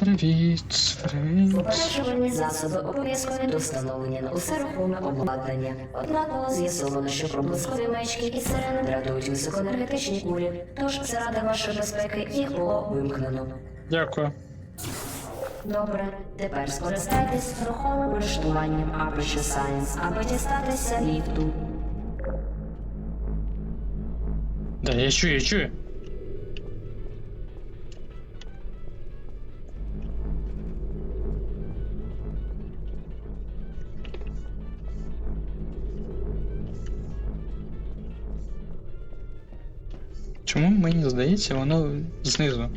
Привіт, привіт. Попереджувальні засоби обов'язкові до встановлення на усе рухоме обладнання. Однак було з'ясовано, що проблискові маячки і сирени дратують високоенергетичні кулі, тож заради вашої безпеки їх було вимкнено. Дякую. Добре, тепер скористайтесь рухомим влаштуванням Aperture Science, аби дістатися ліфту. Да, я чую, я чую. Чому мені здається, воно знизу?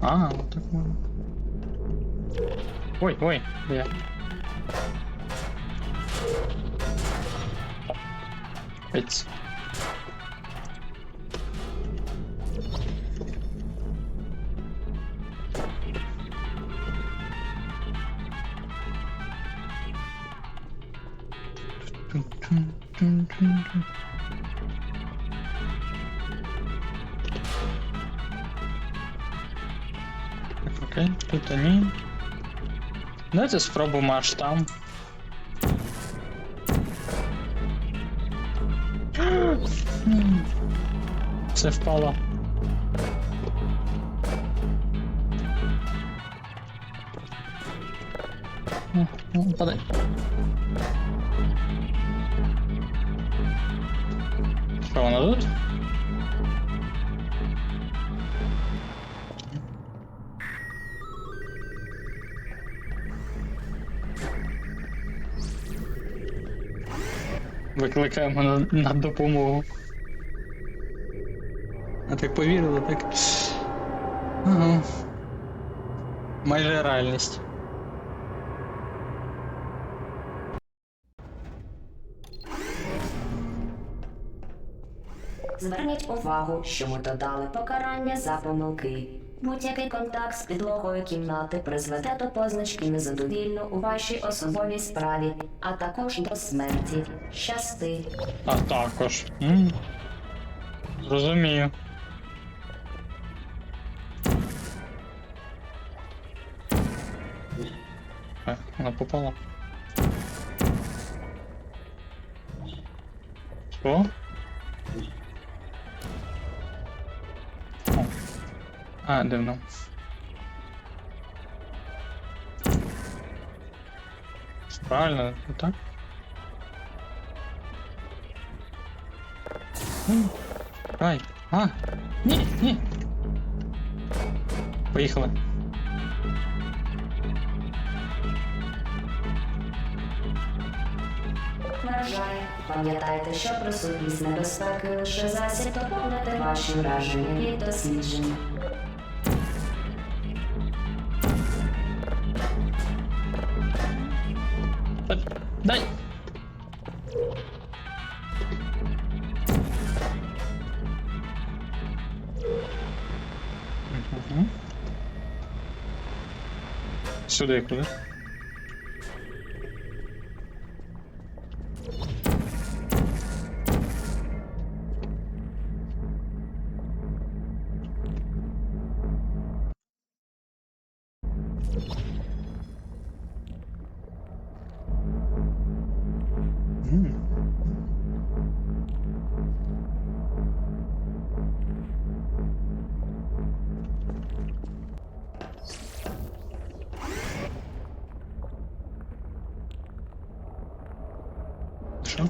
А, так можна. Ой, ой, я. Ець. Давайте спробуємо аж там. Все впало. Ну, ну, Падай. Що вона тут? Викликаємо на, на допомогу. А так повірили, так. Ага. Майже реальність. Зверніть увагу, що ми додали покарання за помилки. Будь-який контакт з підлогою кімнати призведе до позначки незадовільно у вашій особовій справі, а також до смерті. Щасти. А також. М. Розумію. Е, вона попала. Що? А, дивно. Правильно, так? Ай, а, ні, ні. Поїхали. Вражає. Пам'ятайте, що присутність небезпеки лише засіб доповнити ваші враження і дослідження. Сюди куди? Що?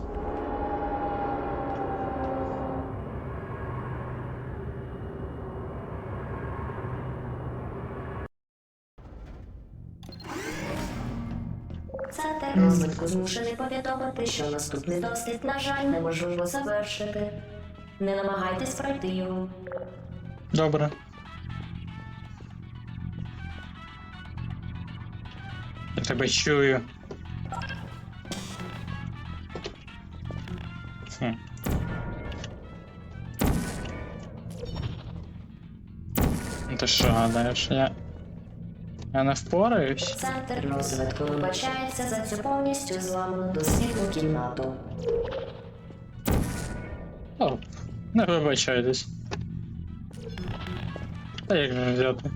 Центр розвитку змушений повідомити, що наступний дослід, на жаль, неможливо завершити. Не намагайтесь пройти його. Добре. Я тебе чую. Ти що гадаєш? Я. Я не впораюсь? Центр розвитку вибачається за цю повністю зламану дослідну кімнату. О, не вибачайтесь. Та як же взяти?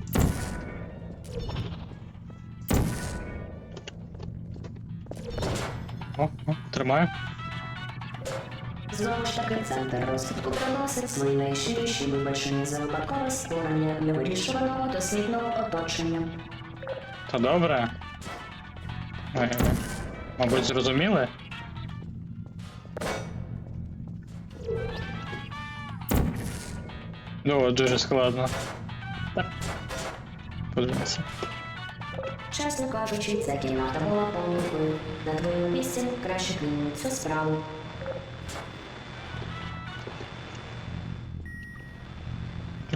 О, о, тримаю. Знову ж таки, центр розвитку приносить свої найщиріші вибачення за випадкове створення невирішуваного дослідного оточення. Та добре. Ой. Мабуть, зрозуміли? Ну, дуже складно. Подивимося. Чесно кажучи, ця кімната була помилкою. На твоєму місці краще кинути цю справу.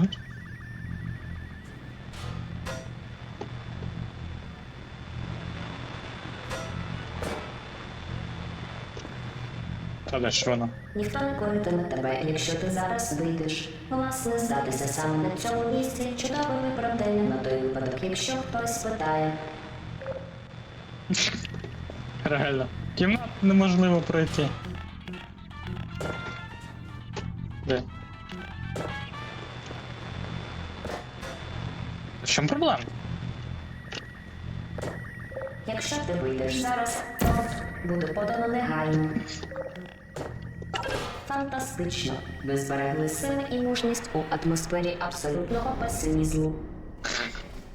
Тут? Та де ж воно? Ніхто не коритиме тебе, якщо ти зараз вийдеш. Власне, здатися саме на цьому місці чудове виправдання на той випадок, якщо хтось спитає. Реально. Кімнату неможливо пройти. Чому проблема? Якщо ти вийдеш зараз, то буде подано негайно. Фантастично. Ви зберегли сили і мужність у атмосфері абсолютного песимізму.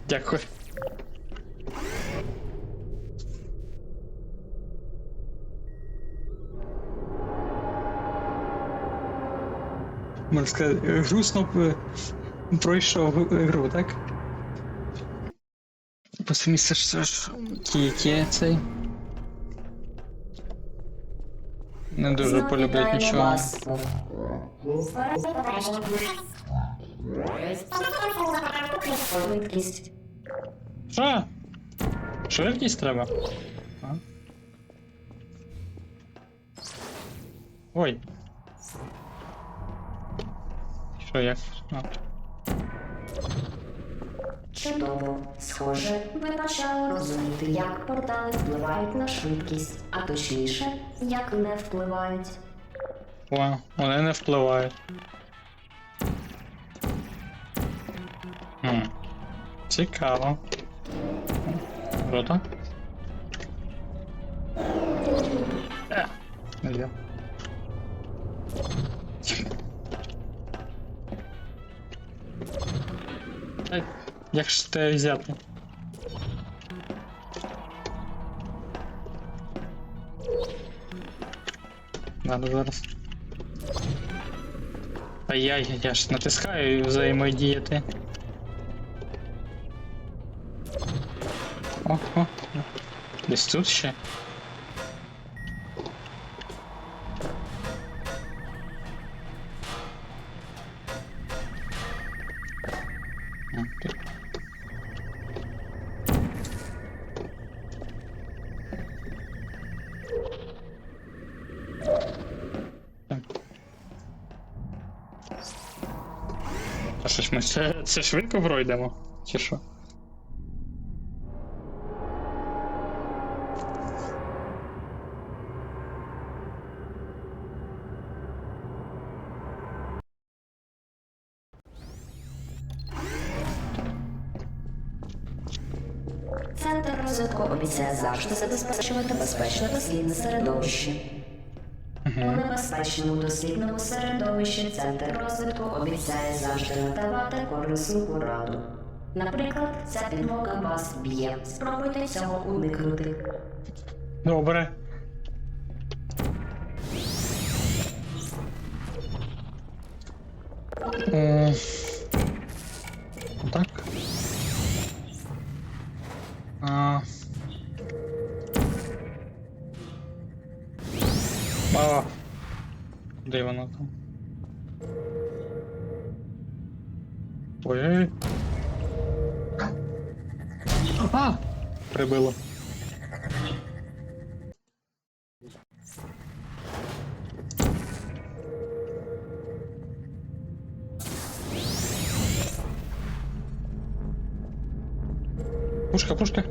Дякую. Можна сказати, грустно б, е, пройшов гру, так? Після місця ж ж кіки цей. Не дуже полюблять нічого. Що? Швидкість треба? А? Ой. Що як? А. Чудово. Схоже, ви почали розуміти, як портали впливають на швидкість, а точніше, як не впливають. О, вони не впливають. Хм. Цікаво. Круто. Е, Як ж те взяти? Надо зараз. Та я, я, ж натискаю взаємодіяти. О, о, о. Десь тут ще. Ж ми це, це швидко пройдемо? Чи що? Центр розвитку обіцяє завжди забезпечувати безпечне дослідне середовище. У небезпечному дослідному середовищі центр розвитку обіцяє завжди надавати корисну пораду. Наприклад, ця підмога вас б'є. Спробуйте цього уникнути. Добре. Е, Де воно там? Ой. А! Прибило. Пушка, пушка.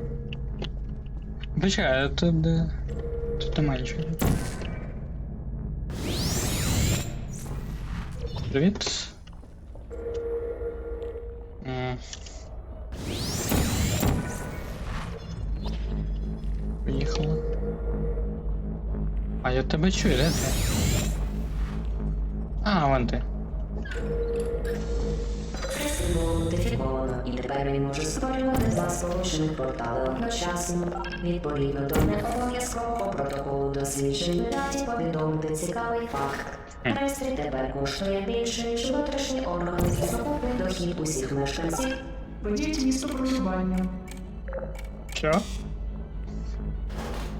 Почекай, а тут де. Тут немає нічого. привіт. Поїхали. А я тебе чую, де ти? А, вон ти. Ідентифіковано, і тепер він може створювати два сполучених портали одночасно. Відповідно до необов'язкового протоколу досліджень, даті повідомити цікавий факт. Пристрій тепер коштує більше, ніж внутрішній орган і сукупний дохід усіх мешканців. Введіть місто проживання. Що?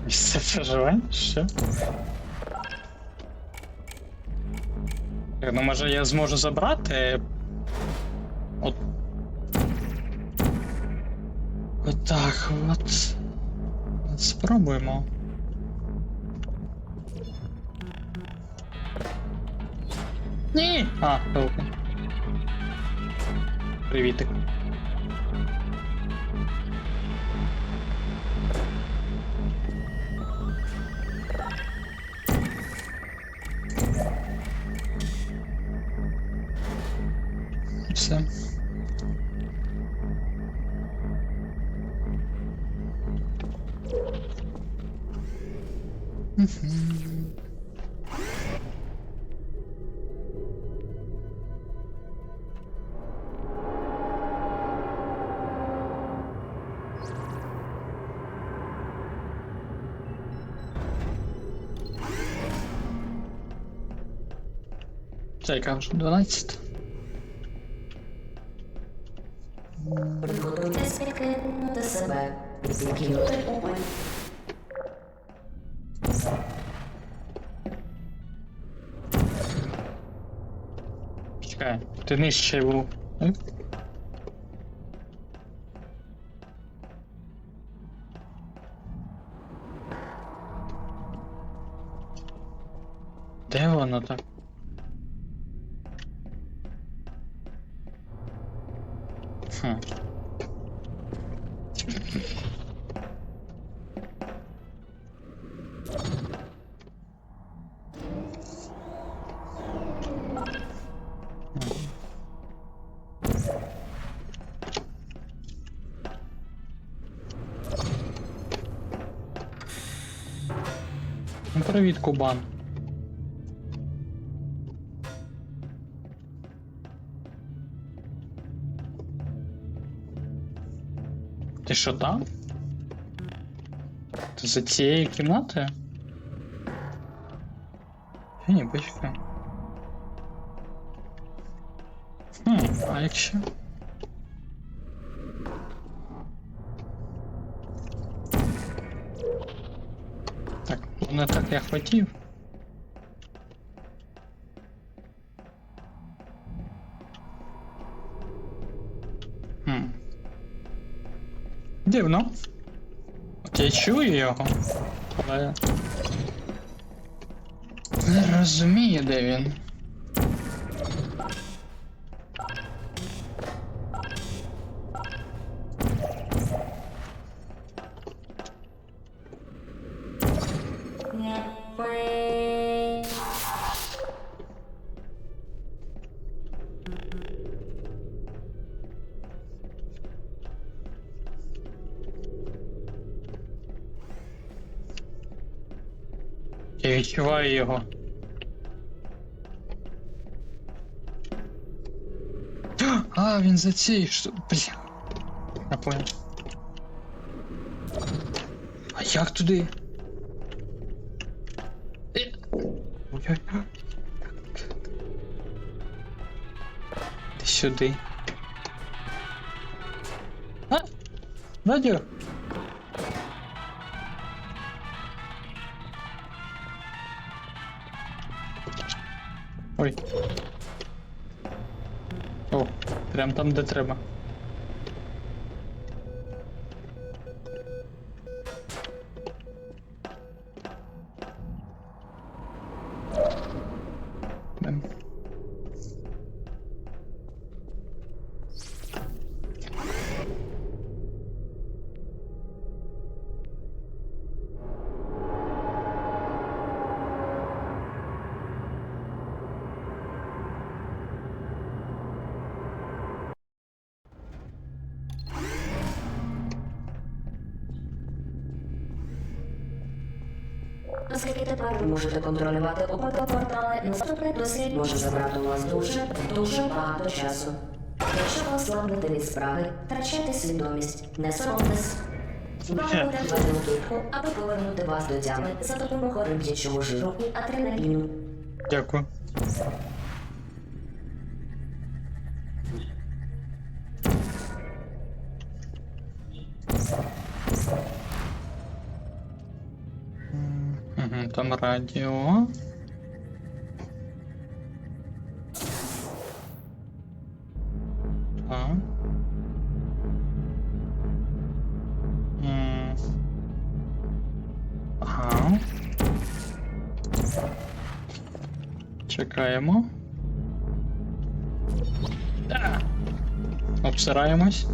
Місце проживання? Що? Ну, може я зможу забрати. От. Отак от. От Спробуємо. Ні! А, добре. Привітик. Це яка вже 12? Приготуйтесь підкинути себе, закинути у. Чекай, ти нижче був. Привіт, Кубан. Ти що там? Ти за цією кімнатою? Я ні, почекай. Хм, а якщо? Не так я хотів. Хм. Дивно. От я чую його. Але. Не розумію, де він. Відчуваю його. А, він за цією що. Бля. Я понял. А як туди? Ой-ой. Ти сюди. А? Надю. Ой. О, прям там, де треба. Оскільки тепер ви можете контролювати обидва портали, наступний дослід може забрати у вас дуже, дуже багато часу. Якщо ви ослабнете від справи, втрачайте свідомість, не соромтесь. Вам буде введено дубку, аби повернути вас до тями за допомогою риб'ячого жиру і адреналіну. Дякую. Угу, там радіо. Так. М. Ага. Чекаємо. Да. Обсираємось.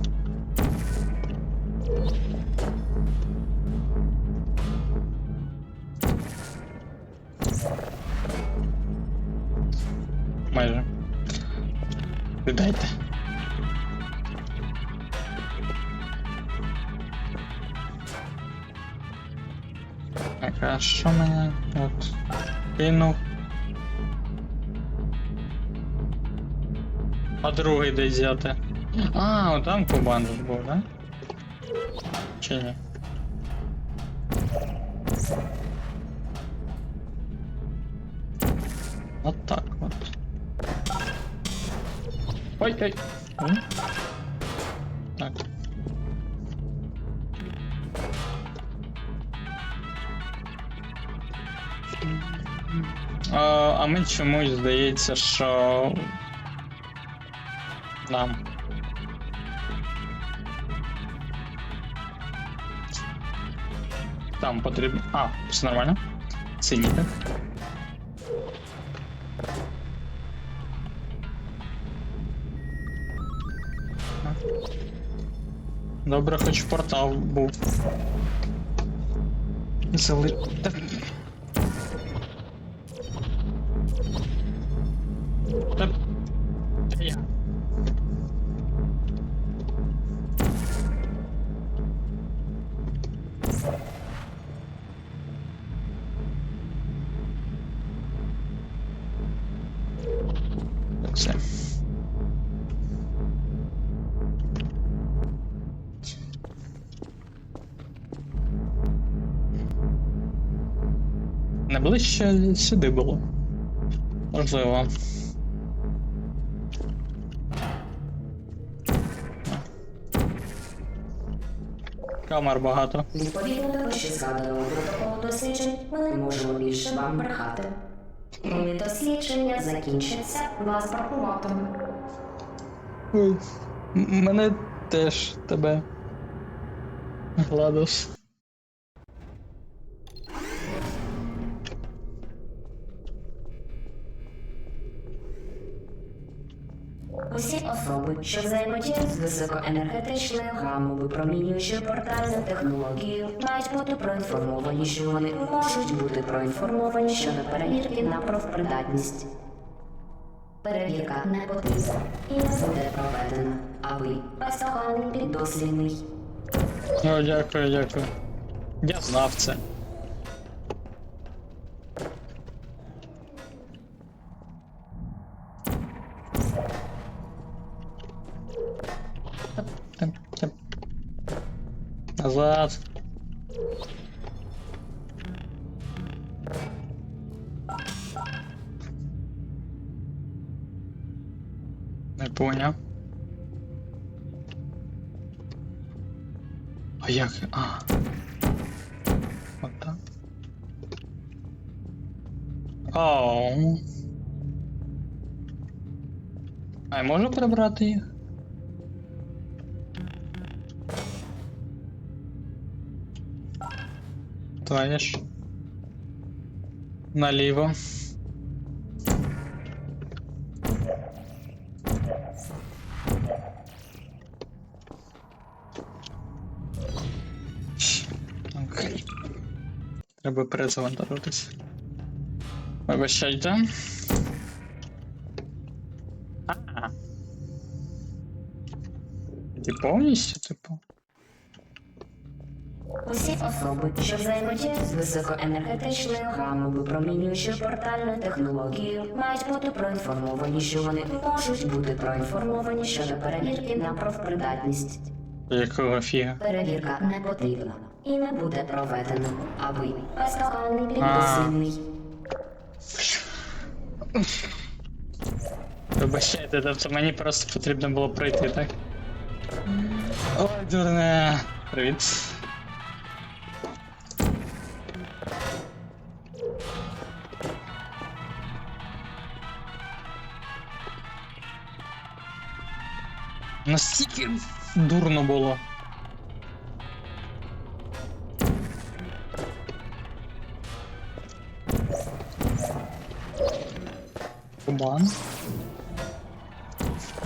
А другий де взяти? А, от там кубан же був, да? Чи ні? От так от. Ой, ой. Так. А, а ми чомусь здається, що нам. Там потрібно. А, все нормально. Синій, так? Добре, хоч портал був. Зали... Найближче сюди було. Можливо. Камер багато. Відповідно до вище згаданого протоколу досліджень, ми не можемо більше вам брехати. Коли дослідження закінчаться, вас бракуватиме. Ой. м- Мене теж тебе. Гладус. Особи, що взаємодіють з високоенергетичною гаммою випромінюючою портальну технологію, мають бути проінформовані, що вони можуть бути проінформовані щодо перевірки на профпридатність. Перевірка не потрібна і не буде проведена, а ви бездоганний піддослідний. О, дякую, дякую. Я знав це. Назад. Не поняв. А як? А. От так. Оу. А я прибрати їх? Твоє ж. Наліво. Окей. Треба перезавантажитись. Вибачайте. А. Ти повністю, типу? Усі особи, що взаємодіють з високоенергетичною гамою випромінюючою портальною технологією, мають бути проінформовані, що вони можуть бути проінформовані щодо перевірки на профпридатність. Якого фіга? Перевірка не потрібна і не буде проведена, а ви бездоганний А. безсильний. Вибачайте, тобто мені просто потрібно було пройти, так? Ой, дурне. Привіт. Настільки дурно було. Кубан.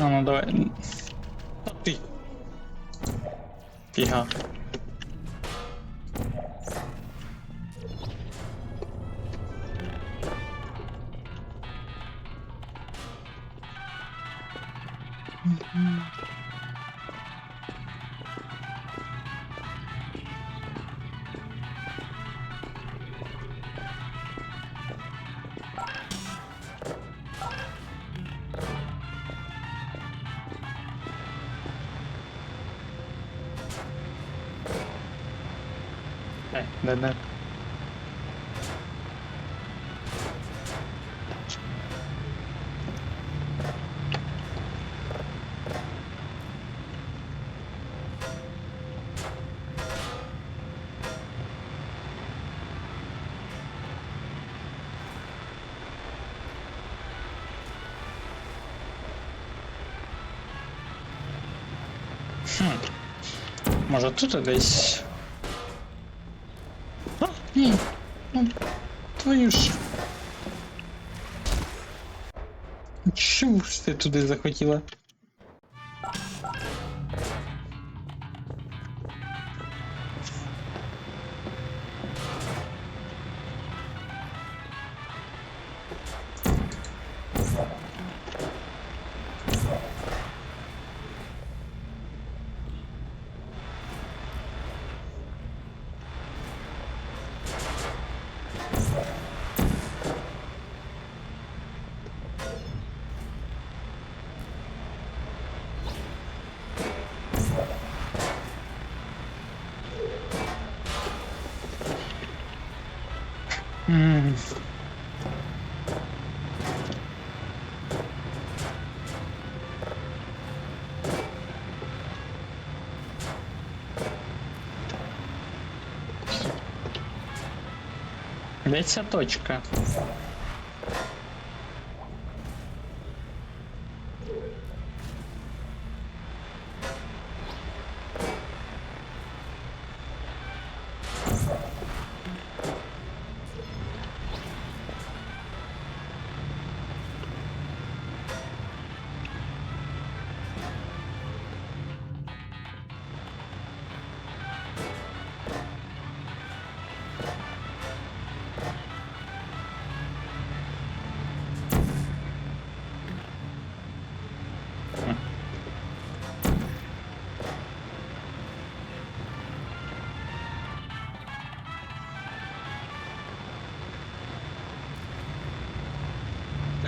А ну давай. Та ти. Фіга. Ей, де, де. Хм. Може тут десь. А, ні. Ну, твою ж. Чому ж ти туди захотіла? Де ця точка?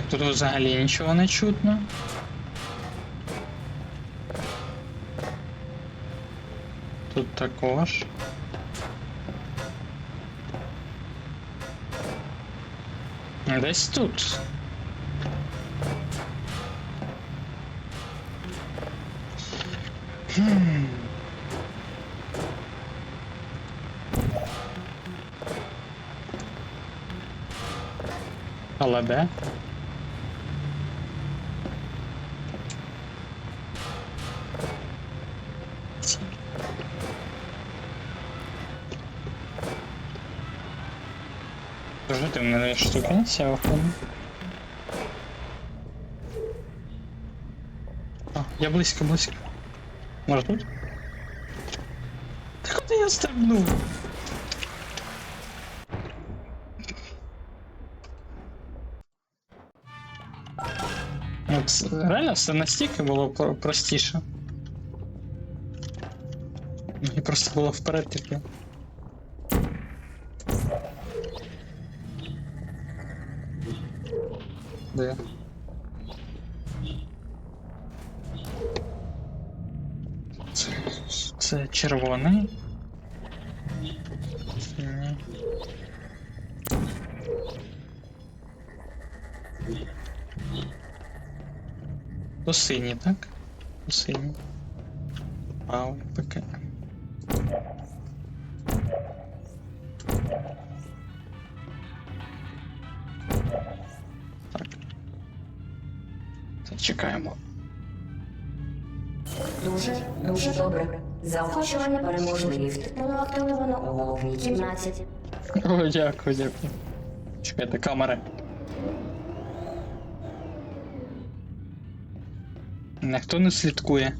Тут взагалі нічого не чутно. Тут також. Десь тут. Хм. Але де? Тоже ты мене штука сява А, я близько, близько. Може тут? Та куди я стрибнув? Реально все настільки було про- простіше. Мені просто було вперед таке. Де? Це, це червоний. Синій. То синій, так? То синій. Вау, ПК. Чекаємо. Дуже, дуже добре. Заохочування переможний ліфт було активовано у головній кімнаті. О, дякую, дякую. Чекайте, камери. Ніхто не слідкує.